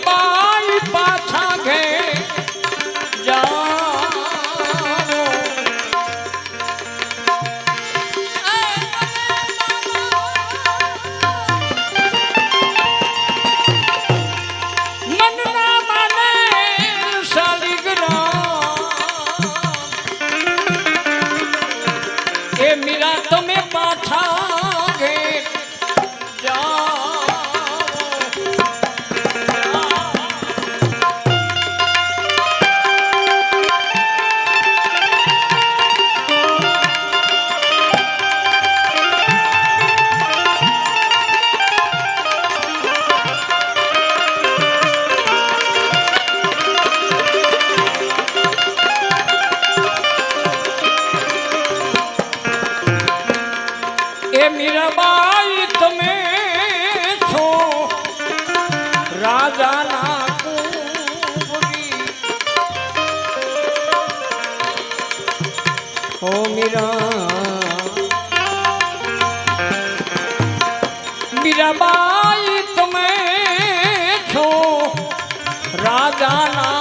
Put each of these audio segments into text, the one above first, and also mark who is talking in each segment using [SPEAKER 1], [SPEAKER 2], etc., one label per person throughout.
[SPEAKER 1] મીરાબાઈ ઓ મીરા. મીરાબાઈ તમે છો રાજાના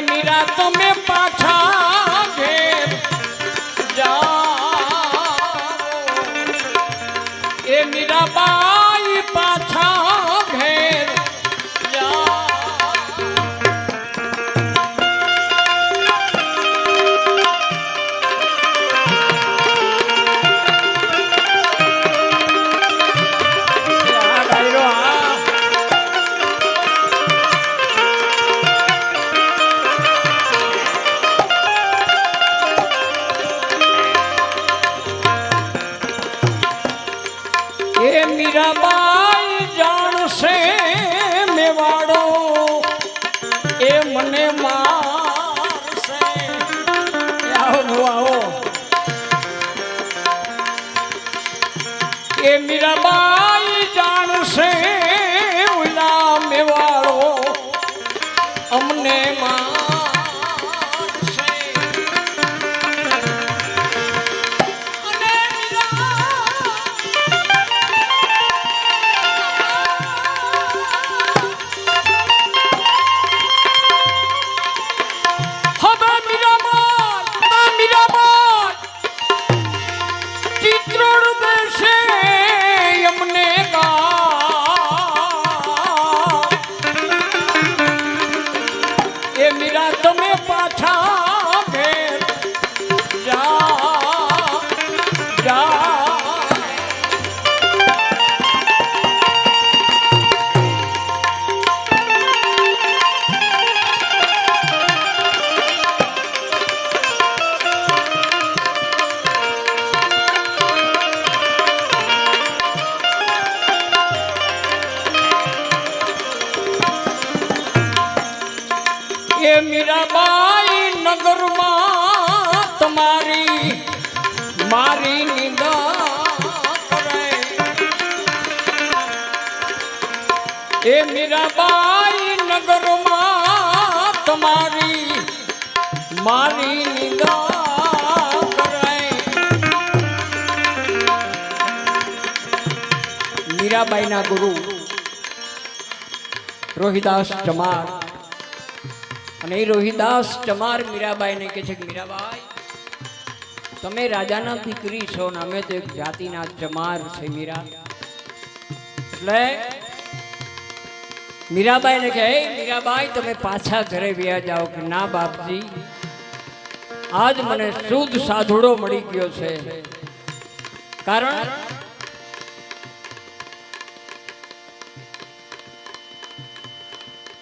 [SPEAKER 1] મીરા તમે પાછા એ મીરાબાઈ જાણશે મેવાડો. એ મને મારશે. આવો આવો. એ મીરાબાઈ મીરાબાઈ નગરમાં તમારી મારી નિંદા એ મીરાબાઈ નગરમાં તમારી મારી નિંદા મીરાબાઈના ગુરુ રોહિદાસ ચમાર અને એ રોહિદાસ ચમાર મીરાબાઈને કહે છે કે, મીરાબાઈ, તમે રાજાના દીકરી છો ને અમે તો એક જાતિના ચમાર છે મીરા. એટલે મીરાબાઈને કહે "હે મીરાબાઈ, તમે પાછા ઘરે વ્યા જાઓ કે ના બાપજી, આજ મને શુદ્ધ સાધુડો મળી ગયો છે. કારણ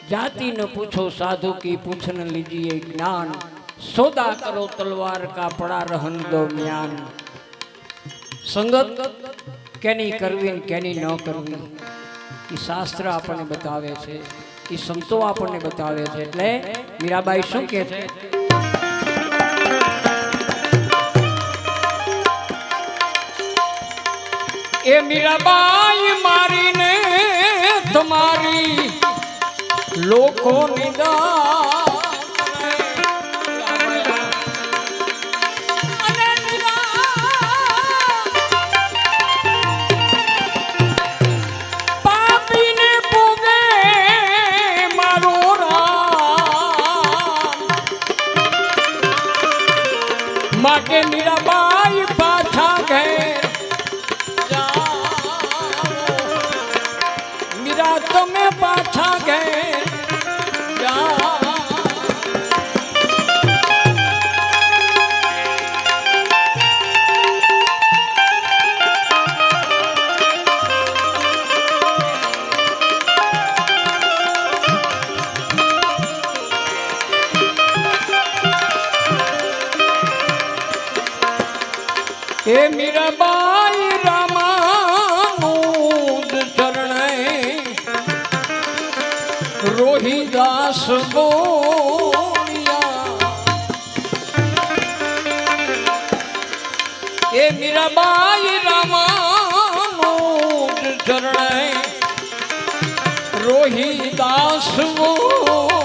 [SPEAKER 1] जाति न पूछो साधु की पूछ न लीजिए ज्ञान सौदा करो तलवार का पड़ा रहन दो ज्ञान સંગત કેની કરવી ને કેની ન કરવી એ શાસ્ત્ર આપણને બતાવે છે એ સંતો આપણને બતાવે છે એટલે મીરાબાઈ શું કહે છે એ મીરાબાઈ માં લોકો નિદા હે મીરાબાઈ રામાનુજ ચરણે રોહિદાસ ગોણિયા હે મીરાબાઈ રામાનુજ ચરણે રોહિદાસ ગોણિયા